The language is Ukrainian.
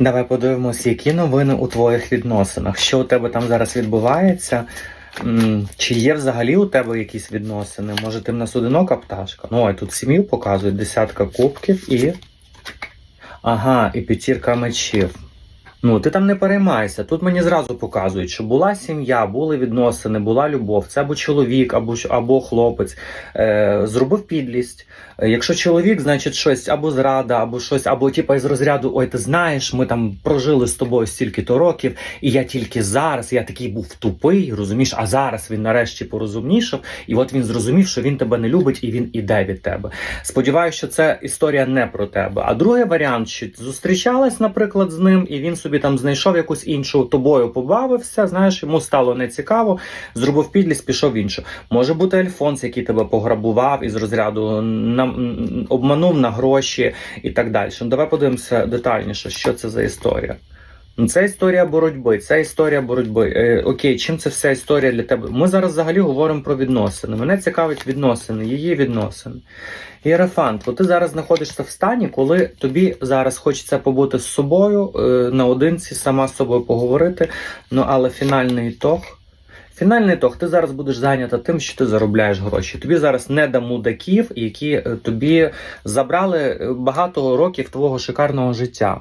Давай подивимось, які новини у твоїх відносинах. Що у тебе там зараз відбувається? Чи є взагалі у тебе якісь відносини? Може, ти в нас одинока пташка? Ну, ой, тут сім'ю показують, десятка кубків і. Ага, і п'ятірка мечів. Ну, ти там не переймайся. Тут мені зразу показують, що була сім'я, були відносини, була любов. Це або чоловік, або, або хлопець. Е, зробив підлість. Е, Якщо чоловік, значить щось або зрада, або щось, або типа із розряду Ой, ти знаєш, ми там прожили з тобою стільки-то років, і я тільки зараз, я такий був тупий, розумієш, а зараз він нарешті порозумнішав, і от він зрозумів, що він тебе не любить і він іде від тебе. Сподіваюся, що це історія не про тебе. А другий варіант, що зустрічалась, наприклад, з ним, і він собі там знайшов якусь іншу тобою побавився. Знаєш, йому стало нецікаво, зробив підлість, пішов іншу. Може бути Альфонс, який тебе пограбував із розряду на, обманув на гроші і так далі. Ну, давай подивимося детальніше, що це за історія. Ну, Це історія боротьби, це історія боротьби. Е, окей, чим це вся історія для тебе? Ми зараз взагалі говоримо про відносини. Мене цікавить відносини, її відносини. Єрофант, от ти зараз знаходишся в стані, коли тобі зараз хочеться побути з собою е, наодинці, сама з собою поговорити. Ну але фінальний ітог. Фінальний ітог, ти зараз будеш зайнята тим, що ти заробляєш гроші. Тобі зараз не да мудаків, які е, тобі забрали е, багато років твого шикарного життя.